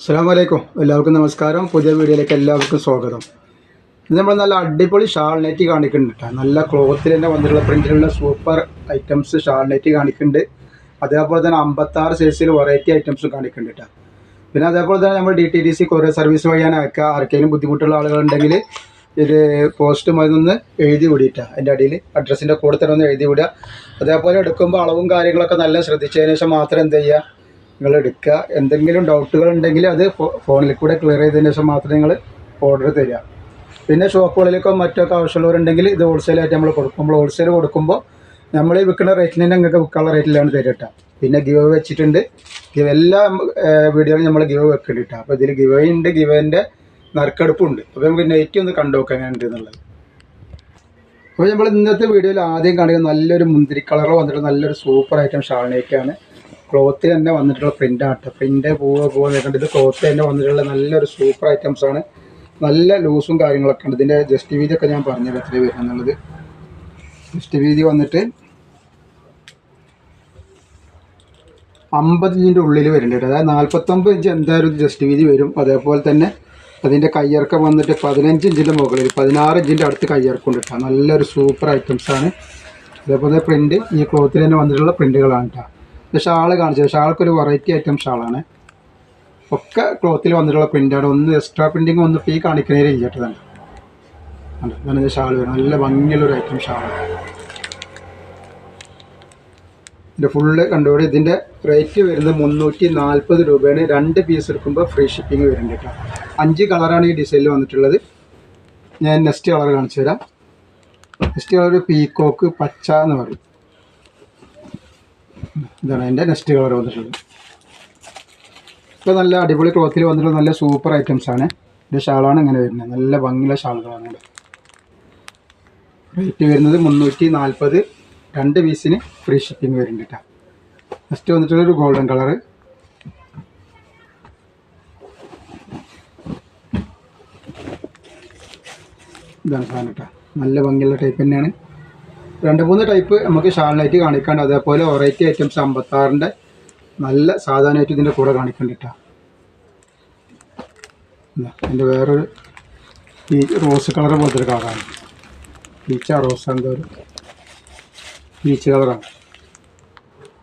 അസ്സാം വലൈക്കും എല്ലാവർക്കും നമസ്കാരം. പുതിയ വീഡിയോയിലേക്ക് എല്ലാവർക്കും സ്വാഗതം. ഇത് നമ്മൾ നല്ല അടിപൊളി ഷാൾ നെറ്റ് കാണിക്കുന്നുണ്ട് നല്ല ക്ലോത്തിൽ തന്നെ വന്നിട്ടുള്ള പ്രിന്റിലുള്ള സൂപ്പർ ഐറ്റംസ് ഷാൾ നെറ്റ് കാണിക്കുന്നുണ്ട്. അതേപോലെ തന്നെ അമ്പത്താറ് സൈസിൽ വെറൈറ്റി ഐറ്റംസും കാണിക്കുന്നുണ്ട് പിന്നെ അതേപോലെ തന്നെ നമ്മൾ D T D C courier service വഴിയാണ് അയക്കുക ആർക്കെങ്കിലും ബുദ്ധിമുട്ടുള്ള ആളുകളുണ്ടെങ്കിൽ ഇത് പോസ്റ്റ് മരുന്ന് എഴുതി വിടിയിട്ടാ അതിന്റെ അടിയിൽ അഡ്രസ്സിന്റെ കൂടെ തന്നെ ഒന്ന് എഴുതി വിടുക. അതേപോലെ എടുക്കുമ്പോൾ അളവും കാര്യങ്ങളൊക്കെ നല്ല ശ്രദ്ധിച്ചതിന് ശേഷം മാത്രം എന്ത് ചെയ്യുക? നിങ്ങൾ എടുക്കുക. എന്തെങ്കിലും ഡൗട്ടുകൾ ഉണ്ടെങ്കിൽ അത് ഫോണിൽ കൂടെ ക്ലിയർ ചെയ്തതിന് ശേഷം മാത്രമേ നിങ്ങൾ ഓർഡർ തരിക. പിന്നെ ഷോപ്പുകളിലേക്കോ മറ്റൊക്കെ ആവശ്യമുള്ളവരുണ്ടെങ്കിൽ ഇത് ഹോൾസെയിലായിട്ട് നമ്മൾ കൊടുക്കും. നമ്മൾ ഹോൾസെയിൽ കൊടുക്കുമ്പോൾ നമ്മൾ ഈ വിൽക്കുന്ന റേറ്റിന് നിങ്ങൾക്ക് വിൽക്കാനുള്ള റേറ്റിലാണ് തരട്ട പിന്നെ ഗിവ് വെച്ചിട്ടുണ്ട്. എല്ലാ വീഡിയോയിലും നമ്മൾ ഗിവ് വെക്കുന്നുണ്ട് അപ്പോൾ ഇതിൽ ഗിവ് ഉണ്ട് ഗിവേന്റെ നറുക്കെടുപ്പുണ്ട്. അപ്പോൾ നമുക്ക് നെറ്റ് ഒന്ന് കണ്ടു നോക്കാൻ എന്നുള്ളത്. അപ്പോൾ നമ്മൾ ഇന്നത്തെ വീഡിയോയിൽ ആദ്യം കാണിക്കുന്ന നല്ലൊരു മുന്തിരി കളർ വന്നിട്ട് നല്ലൊരു സൂപ്പർ ഐറ്റം ഷാളിനേക്കാണ് ക്ലോത്തിൽ തന്നെ വന്നിട്ടുള്ള പ്രിന്റ് ആട്ടോ പ്രിന്റ് പോവുക പോവുക ഇത് ക്ലോത്തിൽ തന്നെ വന്നിട്ടുള്ള നല്ലൊരു സൂപ്പർ ഐറ്റംസ് ആണ്. നല്ല ലൂസും കാര്യങ്ങളൊക്കെ ഉണ്ട്. ഇതിന്റെ ജസ്റ്റ് വീതി ഒക്കെ ഞാൻ പറഞ്ഞത് എത്ര വരുന്നുള്ളത് ജസ്റ്റ് വീതി വന്നിട്ട് അമ്പത് ഇഞ്ചിന്റെ ഉള്ളിൽ വരുന്നുണ്ട് അതായത് നാൽപ്പത്തൊമ്പത് ഇഞ്ച് എന്തായാലും ജസ്റ്റ് വീതി വരും. അതേപോലെ തന്നെ അതിന്റെ കയ്യിറക്കം വന്നിട്ട് പതിനഞ്ച് ഇഞ്ചിന്റെ മുകളിൽ പതിനാറ് ഇഞ്ചിന്റെ അടുത്ത് കയ്യിറക്കം ഉണ്ട് കേട്ടോ നല്ലൊരു സൂപ്പർ ഐറ്റംസ് ആണ്. അതേപോലെ പ്രിന്റ് ഈ ക്ലോത്തിൽ തന്നെ വന്നിട്ടുള്ള പ്രിന്റുകളാണ് കേട്ടോ ഷാൾ കാണിച്ചത്. ഷാൾക്കൊരു വെറൈറ്റി ഐറ്റം ഷാളാണ്. ഒക്കെ ക്ലോത്തിൽ വന്നിട്ടുള്ള പ്രിന്റാണ് ഒന്ന് എക്സ്ട്രാ പ്രിന്റിങ് ഒന്ന് ഫീ കാണിക്കുന്നതിൽ ഇല്ലാത്തതാണ് ഇതാണ് ഇത് ഷാൾ വരും നല്ല ഭംഗിയുള്ളൊരു ഐറ്റം ഷാളാണ് ഇതിന്റെ ഫുള്ള് കണ്ടുപിടി ഇതിന്റെ റേറ്റ് വരുന്നത് മുന്നൂറ്റി നാൽപ്പത് രൂപയാണ്. രണ്ട് പീസ് എടുക്കുമ്പോൾ ഫ്രീ ഷിപ്പിംഗ് വരുന്നുണ്ട് കേട്ടോ. അഞ്ച് കളറാണ് ഈ ഡിസൈനിൽ വന്നിട്ടുള്ളത്. ഞാൻ നെക്സ്റ്റ് കളർ കാണിച്ചു തരാം. നെക്സ്റ്റ് കളർ പീക്കോക്ക് പച്ച എന്ന് പറയും. ഇതാണ് അതിന്റെ നെക്സ്റ്റ് കളർ വന്നിട്ടുള്ളത്. ഇപ്പോൾ നല്ല അടിപൊളി ക്ലോത്തിൽ വന്നിട്ടുള്ള നല്ല സൂപ്പർ ഐറ്റംസ് ആണ്. ഇതിന്റെ ഷാളാണ് ഇങ്ങനെ വരുന്നത്. നല്ല ഭംഗിയുള്ള ഷാളുകളാണ് ഇവിടെ. റേറ്റ് വരുന്നത് മുന്നൂറ്റി നാൽപ്പത് രണ്ട് പീസിന് ഫ്രീ ഷിപ്പിംഗ് വരുന്നുണ്ട് കേട്ടോ നെക്സ്റ്റ് വന്നിട്ടുള്ളൊരു ഗോൾഡൻ കളർ ഇതാണ് സാധനം കേട്ടോ നല്ല ഭംഗിയുള്ള ടൈപ്പ് തന്നെയാണ്. രണ്ട് മൂന്ന് ടൈപ്പ് നമുക്ക് ഷാളിനായിട്ട് കാണിക്കാണ്ട് അതേപോലെ വെറൈറ്റി ഐറ്റംസ് അമ്പത്താറിന്റെ നല്ല സാധാരണയായിട്ട് ഇതിന്റെ കൂടെ കാണിക്കണ്ടിട്ടാ എന്റെ വേറൊരു ഈ റോസ് കളർ പോലത്തെ ഒരു കളറാണ് പീച്ച റോസ് എന്തോ ഒരു പീച്ച് കളറാണ്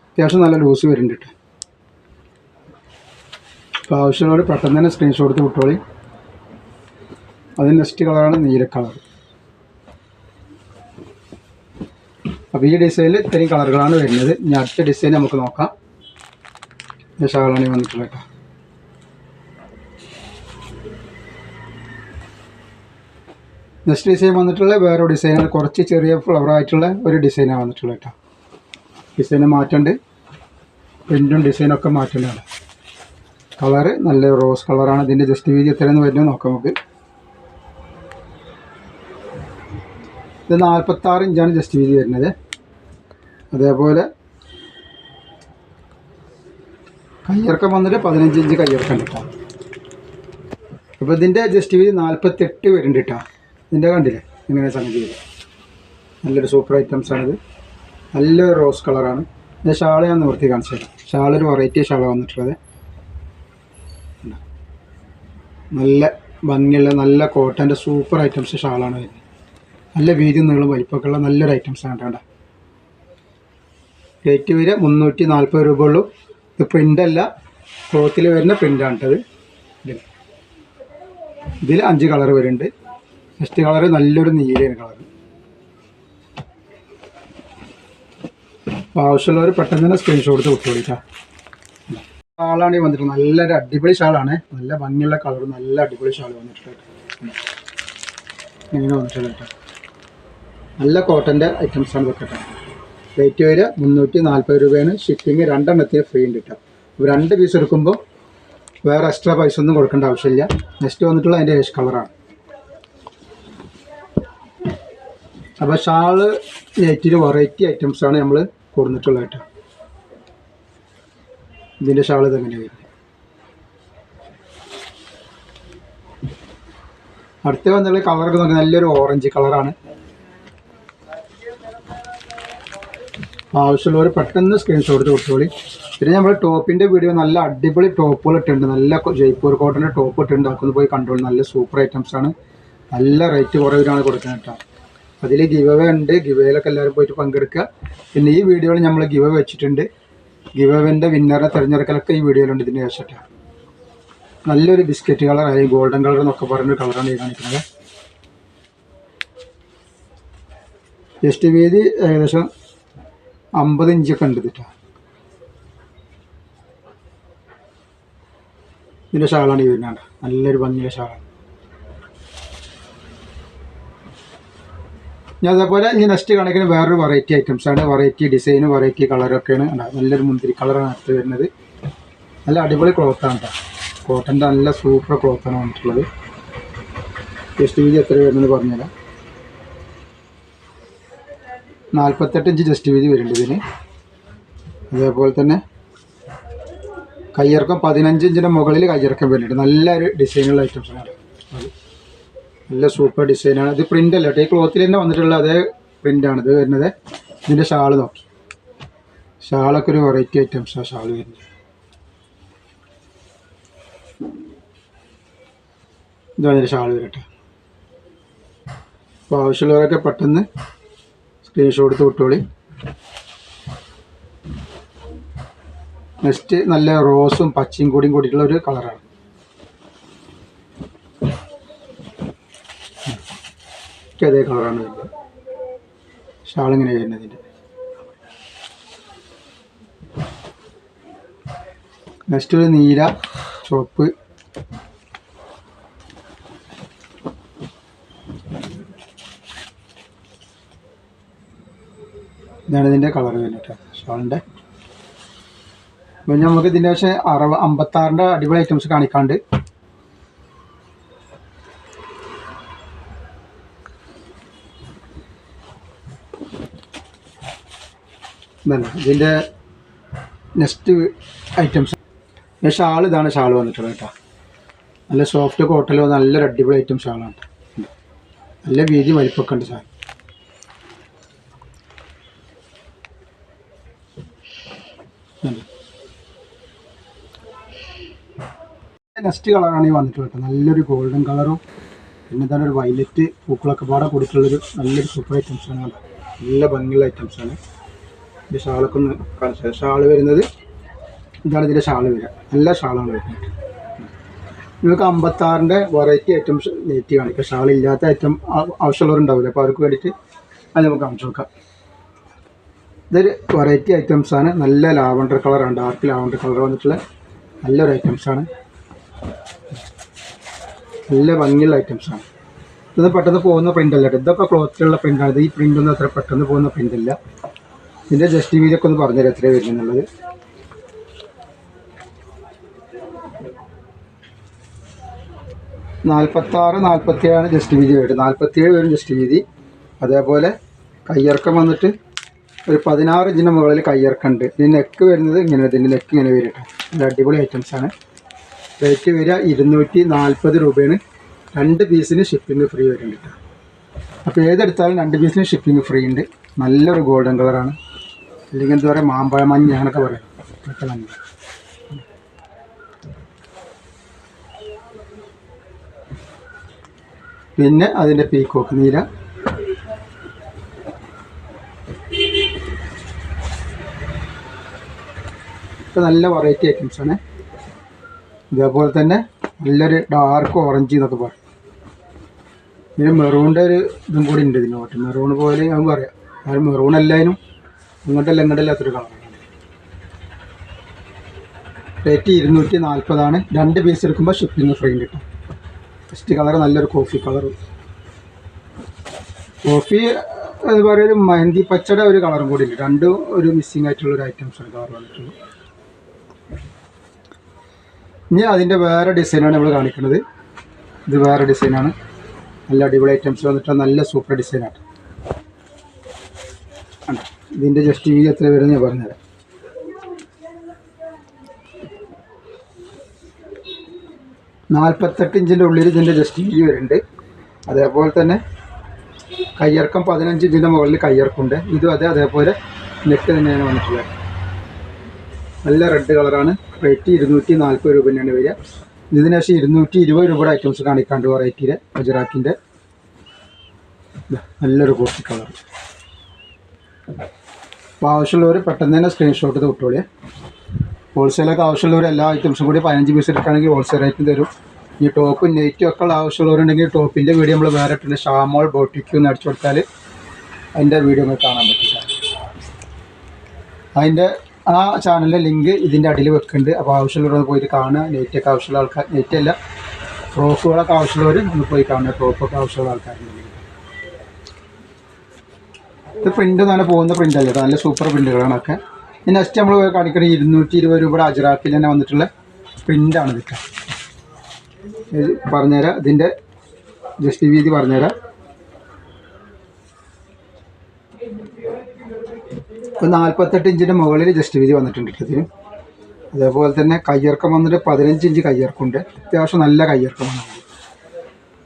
അത്യാവശ്യം നല്ല ലൂസ് വരുന്നുണ്ട് അപ്പോൾ ആവശ്യമുള്ളവർ പെട്ടെന്ന് തന്നെ സ്ക്രീൻഷോട്ട് എടുത്ത് വിട്ടോളി. അതിന് നെക്സ്റ്റ് കളറാണ് നീല കളർ അപ്പോൾ ഈ ഡിസൈനിൽ ഇത്രയും കളറുകളാണ് വരുന്നത്. ഇനി അടുത്ത ഡിസൈൻ നമുക്ക് നോക്കാം. ഷാളാണ് ഈ വന്നിട്ടുള്ളത് കേട്ടോ. നെക്സ്റ്റ് ഡിസൈൻ വന്നിട്ടുള്ള വേറെ ഡിസൈനാണ്. കുറച്ച് ചെറിയ ഫ്ലവർ ആയിട്ടുള്ള ഒരു ഡിസൈനാണ് വന്നിട്ടുള്ളത് കേട്ടോ. ഡിസൈന് മാറ്റുണ്ട് പ്രിന്റും ഡിസൈനൊക്കെ മാറ്റുന്നതാണ് കളറ് നല്ല റോസ് കളറാണ് ഇതിന്റെ ജസ്റ്റ് വീതി എത്രയെന്ന് വരുന്നത് നോക്കാം നമുക്ക്. ഇത് നാൽപ്പത്താറ് ഇഞ്ചാണ് ജസ്റ്റ് വീതി വരുന്നത്. അതേപോലെ കയ്യിറക്കം വന്നിട്ട് പതിനഞ്ച് ഇഞ്ച് കയ്യിറക്കം കിട്ടാം അപ്പോൾ ഇതിന്റെ ജസ്റ്റ് വീതി നാൽപ്പത്തെട്ട് വരുന്നുണ്ട് കേട്ടോ ഇതിന്റെ കണ്ടില്ലേ? ഇങ്ങനെ സംഗതി നല്ലൊരു സൂപ്പർ ഐറ്റംസ് ആണിത്. നല്ലൊരു റോസ് കളറാണ് ഇതിന്റെ ഷാൾ ഞാൻ നിവർത്തി കാണിച്ചു തരാം. ഷാളൊരു വെറൈറ്റി ഷാള വന്നിട്ടുള്ളത്? നല്ല ഭംഗിയുള്ള നല്ല കോട്ടന്റെ സൂപ്പർ ഐറ്റംസ് ഷാളാണ് വരുന്നത്. നല്ല വീതി നീളം വലിപ്പമൊക്കെ ഉള്ള നല്ലൊരു ഐറ്റംസ് ആണ് കേട്ടോ റേറ്റ് വരെ മുന്നൂറ്റി നാൽപ്പത് രൂപ ഉള്ളൂ ഇത് പ്രിന്റ് അല്ല. ക്ലോത്തിൽ വരുന്ന പ്രിന്റാണിട്ടത് ഇതിൽ ഇതിൽ അഞ്ച് കളർ വരുന്നുണ്ട്. ഫസ്റ്റ് കളർ നല്ലൊരു നീലയാണ് കളർ അപ്പോൾ ആവശ്യമുള്ളവർ പെട്ടെന്ന് തന്നെ സ്ക്രീൻഷോട്ട് എടുത്ത് വിട്ടുകൊടുക്കാം ഷാളാണ് ഈ വന്നിട്ടുള്ളത്. നല്ലൊരു അടിപൊളി ഷാളാണ്. നല്ല ഭംഗിയുള്ള കളർ നല്ല അടിപൊളി ഷാൾ വന്നിട്ടുണ്ട് ഇങ്ങനെ വന്നിട്ടുള്ളത് നല്ല കോട്ടന്റെ ഐറ്റംസ് ആണ് ഇതൊക്കെ കേട്ടോ റേറ്റ് വരിക മുന്നൂറ്റി നാൽപ്പത് രൂപയാണ്. ഷിപ്പിംഗ് രണ്ടെണ്ണത്തിന് ഫ്രീ ഉണ്ട് കേട്ടോ രണ്ട് പീസ് എടുക്കുമ്പോൾ വേറെ എക്സ്ട്രാ പൈസ ഒന്നും കൊടുക്കേണ്ട ആവശ്യമില്ല. നെക്സ്റ്റ് വന്നിട്ടുള്ള അതിന്റെ ഏഷ് കളറാണ് അപ്പോൾ ഷാൾ നെറ്റിൽ വെറൈറ്റി ഐറ്റംസ് ആണ് നമ്മൾ കൊടുത്തിട്ടുള്ളത് കേട്ടോ ഇതിന്റെ ഷാൾ ഇതെങ്ങനെ വരുന്നത് അടുത്ത വന്നുള്ള നോക്കി നല്ലൊരു ഓറഞ്ച് കളറാണ് ആവശ്യമുള്ളവർ പെട്ടെന്ന് സ്ക്രീൻഷോട്ട് കൊടുത്തോളി. പിന്നെ നമ്മൾ ടോപ്പിന്റെ വീഡിയോ നല്ല അടിപൊളി ടോപ്പുകൾ ഇട്ടുണ്ട് നല്ല ജയ്പൂർ കോട്ടന്റെ ടോപ്പ് ഇട്ടുണ്ട് അതൊക്കെ പോയി കണ്ടോളൂ നല്ല സൂപ്പർ ഐറ്റംസ് ആണ്. നല്ല റേറ്റ് കുറവിലാണ് കൊടുക്കുന്നത് കേട്ടോ അതിൽ ഗിവ് അവേ ഉണ്ട്. ഗിവ് അവയിലൊക്കെ എല്ലാവരും പോയിട്ട് പങ്കെടുക്കുക. പിന്നെ ഈ വീഡിയോയിൽ നമ്മൾ ഗിവ് വെച്ചിട്ടുണ്ട്. ഗിവ് അവേന്റെ വിന്നറിനെ തിരഞ്ഞെടുക്കലൊക്കെ ഈ വീഡിയോയിലുണ്ട് ഇതിന്റെ ശേഷം നല്ലൊരു ബിസ്ക്കറ്റ് കളർ അല്ലെങ്കിൽ ഗോൾഡൻ കളർ എന്നൊക്കെ പറഞ്ഞൊരു കളറാണ് ഈ കാണിക്കുന്നത്. ജസ്റ്റ് വീതി ഏകദേശം അമ്പത് ഇഞ്ചൊക്കെ ഉണ്ട് കേട്ടോ ഇതിന്റെ ഷാളാണ് ഈ വരുന്നത്. നല്ലൊരു ഭംഗിയുള്ള ഷാളാണ്. ഞാൻ അതേപോലെ ഇനി നെക്സ്റ്റ് കണക്കിന് വേറൊരു വെറൈറ്റി ഐറ്റംസ് ആണ്. വെറൈറ്റി ഡിസൈൻ വെറൈറ്റി കളറൊക്കെയാണ്. നല്ലൊരു മുന്തിരി കളറാണ് അടുത്ത് വരുന്നത്. നല്ല അടിപൊളി ക്ലോത്താണ് കേട്ടോ കോട്ടന്റെ നല്ല സൂപ്പർ ക്ലോത്താണ് വന്നിട്ടുള്ളത്. ജസ്റ്റ് എത്ര വരുന്നത് പറഞ്ഞുതരാം. നാൽപ്പത്തെട്ട് ഇഞ്ച് ജസ്റ്റ് വീതി വരുന്നുണ്ട് ഇതിന്. അതേപോലെ തന്നെ കയ്യിറക്കം പതിനഞ്ച് ഇഞ്ചിന്റെ മുകളിൽ കയ്യിറക്കം വരുന്നുണ്ട്. നല്ലൊരു ഡിസൈനുള്ള ഐറ്റംസാണ് അത് നല്ല സൂപ്പർ ഡിസൈനാണ് ഇത് പ്രിന്റ് അല്ല കേട്ടോ. ഈ ക്ലോത്തിൽ തന്നെ വന്നിട്ടുള്ള അതേ പ്രിന്റാണ് ഇത് വരുന്നത്. ഇതിന്റെ ഷാൾ നോക്കി. ഷാളൊക്കെ ഒരു വെറൈറ്റി ഐറ്റംസാണ് ഷാൾ വരുന്നത്. ഇതാണ് ഇതിന്റെ ഷാൾ വരട്ടെ അപ്പോൾ ആവശ്യമുള്ളവരൊക്കെ പെട്ടെന്ന് സ്ക്രീൻഷോട്ട് വിട്ടോളി. നെക്സ്റ്റ് നല്ല റോസും പച്ചയും കൂടിയും കൂടിയിട്ടുള്ള ഒരു കളറാണ് അതേ കളറാണ് വരുന്നത്. ഷാളിങ്ങനെ വരുന്നത് ഇതിന്റെ. നെക്സ്റ്റ് ഒരു നീല ചുവപ്പ് ഇതാണ് ഇതിന്റെ കളർ വരുന്നത് ഷോളിന്റെ പിന്നെ നമുക്ക് ഇതിന്റെ പക്ഷേ അറുപ അമ്പത്താറിന്റെ അടിപൊളി ഐറ്റംസ് കാണിക്കാണ്ട്. ഇതിന്റെ നെക്സ്റ്റ് ഐറ്റംസ് പിന്നെ ഷാൾ ഇതാണ് ഷാൾ വന്നിട്ടുള്ളത് കേട്ടോ. നല്ല സോഫ്റ്റ് വന്ന നല്ലൊരു അടിപൊളി ഐറ്റം ഷാളാണ്. നല്ല വീതി വലിപ്പൊക്കെ ഉണ്ട് സാർ നെക്സ്റ്റ് കളറാണ് ഈ വന്നിട്ടുള്ളത് ട്ടോ. നല്ലൊരു ഗോൾഡൻ കളറും പിന്നെ തന്നെ ഒരു വയലറ്റ് പൂക്കളൊക്കെ പാടെ കൊടുത്തിട്ടുള്ളൊരു നല്ലൊരു സൂപ്പർ ഐറ്റംസ് ആണ് നല്ല ഭംഗിയുള്ള ഐറ്റംസ് ആണ്. ഇത് ഷാളൊക്കെ ഒന്ന് കാണിച്ചത് ഷാൾ വരുന്നത് ഇതാണ് ഇതിന്റെ ഷാൾ വരിക. നല്ല ഷാളാണ് വരുന്നത് നിങ്ങൾക്ക് അമ്പത്താറിന്റെ വെറൈറ്റി ഐറ്റംസ് നെറ്റീവാണ് ഇപ്പോൾ ഷാൾ ഇല്ലാത്ത ഐറ്റം ആവശ്യമുള്ളവരുണ്ടാവില്ല അപ്പോൾ അവർക്ക് വേണ്ടിയിട്ട് അത് നമുക്ക് കാണിച്ചു നോക്കാം ഇതൊരു വെറൈറ്റി ഐറ്റംസ് ആണ്. നല്ല ലാവണ്ടർ കളറാണ് ഡാർക്ക് ലാവണ്ടർ കളർ വന്നിട്ടുള്ള നല്ലൊരു ഐറ്റംസ് ആണ്. നല്ല ഭംഗിയുള്ള ഐറ്റംസ് ആണ്. ഇത് പെട്ടെന്ന് പോകുന്ന പ്രിന്റല്ല കേട്ടോ. ഇതൊക്കെ ക്ലോത്തിലുള്ള പ്രിന്റാണ് ഈ പ്രിന്റൊന്നും അത്ര പെട്ടെന്ന് പോകുന്ന പ്രിന്റ് അല്ല ഇതിന്റെ ജസ്റ്റ് വീലൊക്കെ ഒന്ന് പറഞ്ഞുതരാം എത്രയാണ് വരുന്നുള്ളത് നാൽപ്പത്താറ് നാൽപ്പത്തിയേഴാണ് ജസ്റ്റ് വീതി വരുന്നത്. നാൽപ്പത്തിയേഴ് വരും ജസ്റ്റ് വീതി അതേപോലെ കയ്യിറക്കം വന്നിട്ട് ഒരു പതിനാറ് ഇഞ്ചിന്റെ മുകളിൽ കയ്യിറക്കമുണ്ട് ഇതിന് നെക്ക് വരുന്നത് ഇങ്ങനെ ഇതിന്റെ നെക്ക് ഇങ്ങനെ വരും കേട്ടോ. നല്ല അടിപൊളി ഐറ്റംസ് ആണ്. റേറ്റ് വരിക ഇരുന്നൂറ്റി നാൽപ്പത് രൂപയാണ്. രണ്ട് പീസിന് ഷിപ്പിംഗ് ഫ്രീ വരുന്നുണ്ട് അപ്പോൾ ഏതെടുത്താലും രണ്ട് പീസിന് ഷിപ്പിംഗ് ഫ്രീ ഉണ്ട്. നല്ലൊരു ഗോൾഡൻ കളറാണ് അല്ലെങ്കിൽ എന്താ പറയുക മാമ്പഴ മഞ്ഞ അങ്ങനെയൊക്കെ പറയാം. പിന്നെ അതിന്റെ പീക്കോക്ക് നീല. ഇപ്പം നല്ല വെറൈറ്റി ഐറ്റംസ് ആണ്. ഇതേപോലെ തന്നെ നല്ലൊരു ഡാർക്ക് ഓറഞ്ച് എന്നൊക്കെ പറയും. പിന്നെ മെറൂണിന്റെ ഒരു ഇതും കൂടി ഉണ്ട് ഇതിനോട്ട് മെറൂൺ പോലെ ഞാൻ പറയാം. കാരണം മെറൂൺ എല്ലാതിനും ഇങ്ങോട്ടല്ല ഇങ്ങോട്ടല്ല അത്ര കളറാണ് റേറ്റ് ഇരുന്നൂറ്റി നാൽപ്പതാണ് രണ്ട് പീസ് എടുക്കുമ്പോൾ ഷിപ്പിംഗ് ഫ്രീ കിട്ടും ഫസ്റ്റ് കളർ നല്ലൊരു കോഫി കളർ കോഫി പറയുക ഒരു മഹന്തി പച്ചയുടെ ഒരു കളറും കൂടി ഉണ്ട്. രണ്ടും ഒരു മിസ്സിങ് ആയിട്ടുള്ള ഒരു ഐറ്റംസ് ആണ് കളർ വന്നിട്ടുള്ളത്. ഇനി അതിന്റെ വേറെ ഡിസൈനാണ് നമ്മൾ കാണിക്കുന്നത്. ഇത് വേറെ ഡിസൈനാണ് നല്ല അടിപൊളി ഐറ്റംസ് വന്നിട്ട് നല്ല സൂപ്പർ ഡിസൈനാണ്? ഇതിന്റെ ജസ്റ്റ് വീ എത്ര വരുന്നത് ഞാൻ പറഞ്ഞുതരാം. നാൽപ്പത്തെട്ട് ഇഞ്ചിന്റെ ഉള്ളിൽ ഇതിന്റെ ജസ്റ്റ് വീ വരുന്നുണ്ട്. അതേപോലെ തന്നെ കയ്യിറക്കം പതിനഞ്ച് ഇഞ്ചിന്റെ മുകളിൽ കയ്യിറക്കമുണ്ട് ഇതും അതേ അതേപോലെ നെറ്റ് തന്നെയാണ് വന്നിട്ടുള്ളത്. നല്ല റെഡ് കളറാണ് റേറ്റ് ഇരുന്നൂറ്റി നാൽപ്പത് രൂപ തന്നെയാണ് വരിക ഇതിന് ശേഷം ഇരുന്നൂറ്റി ഇരുപത് രൂപയുടെ ഐറ്റംസ് കാണിക്കാണ്ട് വെറൈറ്റിയിലെ ഗുജറാത്തിന്റെ. നല്ലൊരു കോഫി കളർ അപ്പോൾ ആവശ്യമുള്ളവർ പെട്ടെന്ന് തന്നെ സ്ക്രീൻഷോട്ട് ഇത് ഹോൾസെയിലൊക്കെ ആവശ്യമുള്ളവർ എല്ലാ ഐറ്റംസും കൂടി പതിനഞ്ച് പീസ് എടുക്കുകയാണെങ്കിൽ ഹോൾസെയിൽ റേറ്റും തരും. ഈ ടോപ്പും നെറ്റും ഒക്കെ ഉള്ള ആവശ്യമുള്ളവരുണ്ടെങ്കിൽ ടോപ്പിന്റെ വീഡിയോ നമ്മൾ വേറെ ഇട്ടുണ്ട് ഷാമോൾ ബോട്ടിക്യൂ എന്ന് അടിച്ചു കൊടുത്താൽ അതിന്റെ വീഡിയോ നിങ്ങൾക്ക് കാണാൻ പറ്റില്ല അതിന്റെ ആ ചാനലിന്റെ ലിങ്ക് ഇതിന്റെ അടിയിൽ വെക്കുന്നുണ്ട്. അപ്പോൾ ആവശ്യമുള്ളവർ പോയിട്ട് കാണുക. നെറ്റൊക്കെ ആവശ്യമുള്ള ആൾക്കാർ നെറ്റല്ല ഫ്രോക്കുകളൊക്കെ ആവശ്യമുള്ളവർ ഒന്ന് പോയി കാണുക. ടോപ്പൊക്കെ ആവശ്യമുള്ള ആൾക്കാരുണ്ടെങ്കിൽ ഇത് പ്രിന്റ് നല്ല പോകുന്ന പ്രിന്റ് അല്ല? നല്ല സൂപ്പർ പ്രിന്റുകളാണൊക്കെ ഇനി നെക്സ്റ്റ് നമ്മൾ കാണിക്കണേ ഇരുന്നൂറ്റി ഇരുപത് രൂപയുടെ അജറാക്കിൽ തന്നെ വന്നിട്ടുള്ള പ്രിന്റാണ് ഇതൊക്കെ ഇത് പറഞ്ഞുതരാം. ഇതിന്റെ ജസ്റ്റ് വീതി പറഞ്ഞുതരാം. ഇപ്പം നാൽപ്പത്തെട്ട് ഇഞ്ചിന്റെ മുകളിൽ ജസ്റ്റ് വീതി വന്നിട്ടുണ്ട് ഇതിന്. അതേപോലെ തന്നെ കയ്യിറക്കം വന്നിട്ട് പതിനഞ്ച് ഇഞ്ച് കയ്യിറക്കമുണ്ട്. അത്യാവശ്യം നല്ല കയ്യിറക്കമാണ്.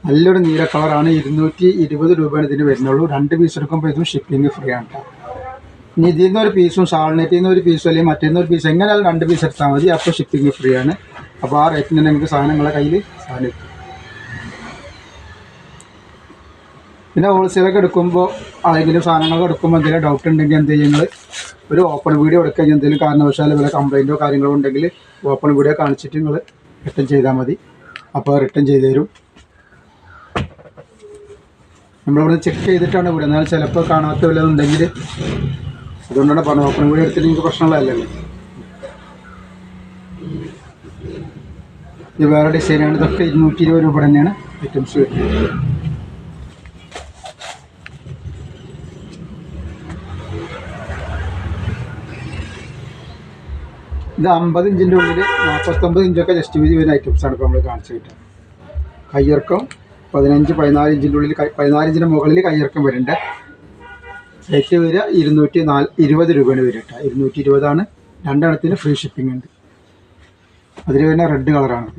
നല്ലൊരു നീല കളറാണ്. ഇരുന്നൂറ്റി ഇരുപത് രൂപയാണ് ഇതിന് വരുന്നുള്ളൂ. രണ്ട് പീസ് എടുക്കുമ്പോൾ ഇതും ഷിപ്പിംഗ് ഫ്രീ ആണ് ഇനി ഇതിൽ നിന്ന് ഒരു പീസും സാളിനെറ്റിൽ നിന്ന് ഒരു പീസും അല്ലെങ്കിൽ മറ്റേന്ന് ഒരു പീസ് എങ്ങനെയാലും രണ്ട് പീസ് എടുത്താൽ മതി. അപ്പോൾ ഷിപ്പിംഗ് ഫ്രീ ആണ്. അപ്പോൾ ആ റേറ്റിന് നിങ്ങൾക്ക് സാധനങ്ങളെ കയ്യിൽ സാധനം പിന്നെ ഹോൾസെയിലൊക്കെ എടുക്കുമ്പോൾ ആരെങ്കിലും സാധനങ്ങളൊക്കെ എടുക്കുമ്പോൾ എന്തെങ്കിലും ഡൗട്ട് ഉണ്ടെങ്കിൽ എന്ത് ചെയ്യുന്നത് ഒരു ഓപ്പൺ വീഡിയോ എടുക്കുക എന്തെങ്കിലും കാരണവശാൽ വല്ല കംപ്ലൈന്റോ കാര്യങ്ങളോ ഉണ്ടെങ്കിൽ ഓപ്പൺ വീഡിയോ കാണിച്ചിട്ട് നിങ്ങൾ റിട്ടേൺ ചെയ്താൽ മതി. അപ്പോൾ റിട്ടേൺ ചെയ്തു തരും. നമ്മളിവിടെ ചെക്ക് ചെയ്തിട്ടാണ് ഇവിടെ എന്നാൽ ചിലപ്പോൾ കാണാത്ത വല്ലതും ഉണ്ടെങ്കിൽ അതുകൊണ്ടാണ് പറഞ്ഞത്. ഓപ്പൺ വീഡിയോ എടുത്തിട്ട് നിങ്ങൾക്ക് പ്രശ്നമുള്ളതല്ലല്ലോ ഇത് വേറെ ഡിസൈനാണ് ഇതൊക്കെ ഇരുന്നൂറ്റി ഇരുപത് രൂപ തന്നെയാണ് ഐറ്റംസ് വരുന്നത്. ഇത് അമ്പത് ഇഞ്ചിന്റെ ഉള്ളിൽ നാൽപ്പത്തൊമ്പത് ഇഞ്ചൊക്കെ ജസ്റ്റ് വീതി വരുന്ന ഐറ്റംസാണ് ഇപ്പോൾ നമ്മൾ കാണിച്ചു കിട്ടുക കയ്യിറക്കം പതിനഞ്ച് പതിനാല് ഇഞ്ചിന്റെ ഉള്ളിൽ പതിനാല് ഇഞ്ചിന്റെ മുകളിൽ കയ്യിറക്കം വരേണ്ട. റേറ്റ് വരിക ഇരുന്നൂറ്റി നാല് ഇരുപത് രൂപയാണ് വരിക കേട്ടോ ഇരുന്നൂറ്റി ഇരുപതാണ് രണ്ടെണ്ണത്തിന് ഫ്രീ ഷിപ്പിംഗ് ഉണ്ട്. അതിൽ വരുന്ന റെഡ് കളറാണ്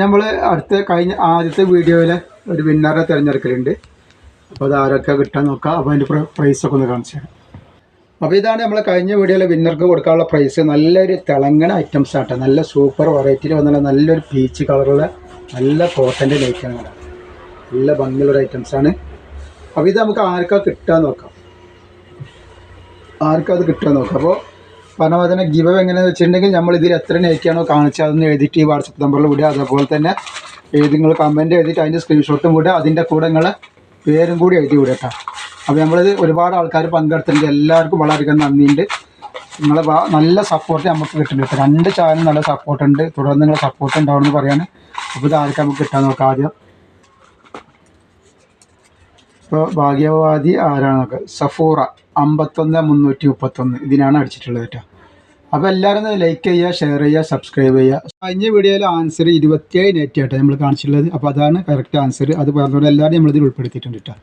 നമ്മൾ അടുത്ത കഴിഞ്ഞ ആദ്യത്തെ വീഡിയോയിൽ ഒരു വിന്നറെ തിരഞ്ഞെടുക്കലുണ്ട്. അപ്പോൾ അത് ആരൊക്കെ കിട്ടാൻ നോക്കുക അപ്പോൾ അതിന്റെ പ്രൈസൊക്കെ ഒന്ന് കാണിച്ചു തരാം. അപ്പോൾ ഇതാണ് നമ്മൾ കഴിഞ്ഞ വീഡിയോയിൽ വിന്നർക്ക് കൊടുക്കാനുള്ള പ്രൈസ് നല്ലൊരു തിളങ്ങണ ഐറ്റംസ് ആട്ടെ. നല്ല സൂപ്പർ വെറൈറ്റിയിൽ വന്നുള്ള നല്ലൊരു പീച്ച് കളറുള്ള നല്ല കോട്ടന്റെ ലൈറ്റാണ് ഇവിടെ നല്ല ഭംഗിയുള്ള ഐറ്റംസാണ് അപ്പോൾ ഇത് നമുക്ക് ആർക്കാ കിട്ടാൻ നോക്കാം. ആർക്കാ അത് കിട്ടാൻ നോക്കാം? അപ്പോൾ പറഞ്ഞ പോലെ തന്നെ ഗിവ് എങ്ങനെയാണെന്ന് വെച്ചിട്ടുണ്ടെങ്കിൽ നമ്മൾ ഇതിൽ എത്ര നെയ്ക്കാണോ കാണിച്ചത് അതൊന്ന് എഴുതിയിട്ട് ഈ വാട്സപ്പ് നമ്പറിൽ വിടുക. അതേപോലെ തന്നെ നിങ്ങൾ കമന്റ് എഴുതിയിട്ട് അതിന്റെ സ്ക്രീൻഷോട്ടും വിടുക. അതിന്റെ കൂടെ നിങ്ങളെ പേരും കൂടി എഴുതി വിടുക കേട്ടോ. അപ്പോൾ നമ്മളിത് ഒരുപാട് ആൾക്കാർ പങ്കെടുത്തിട്ടുണ്ട്. എല്ലാവർക്കും വളരെയധികം നന്ദിയുണ്ട്. നിങ്ങളെ നല്ല സപ്പോർട്ട് നമുക്ക് കിട്ടുന്നുണ്ട് കേട്ടോ. രണ്ട് ചാനൽ നല്ല സപ്പോർട്ട് ഉണ്ട്. തുടർന്ന് നിങ്ങളെ സപ്പോർട്ട് ഉണ്ടാവുമെന്ന് പറയാണ്. അപ്പോൾ ഇത് ആർക്കും നമുക്ക് കിട്ടാൻ നോക്കാം ആദ്യം. ഇപ്പോൾ ഭാഗ്യവാദി ആരാണ് നോക്കുക സഫൂറ അമ്പത്തൊന്ന് മുന്നൂറ്റി മുപ്പത്തൊന്ന്. ഇതിനാണ് അടിച്ചിട്ടുള്ളത് കേട്ടോ. അപ്പോൾ എല്ലാവരും ലൈക്ക് ചെയ്യുക ഷെയർ ചെയ്യുക സബ്സ്ക്രൈബ് ചെയ്യുക. കഴിഞ്ഞ വീഡിയോയിൽ ആൻസർ ഇരുപത്തിയേഴ് നെറ്റ് ആയിട്ടാണ് നമ്മൾ കാണിച്ചിട്ടുള്ളത്. അപ്പോൾ അതാണ് കറക്റ്റ് ആൻസർ അത് പറഞ്ഞുകൊണ്ട് എല്ലാവരും നമ്മളിതിൽ ഉൾപ്പെടുത്തിയിട്ടുണ്ട് കേട്ടോ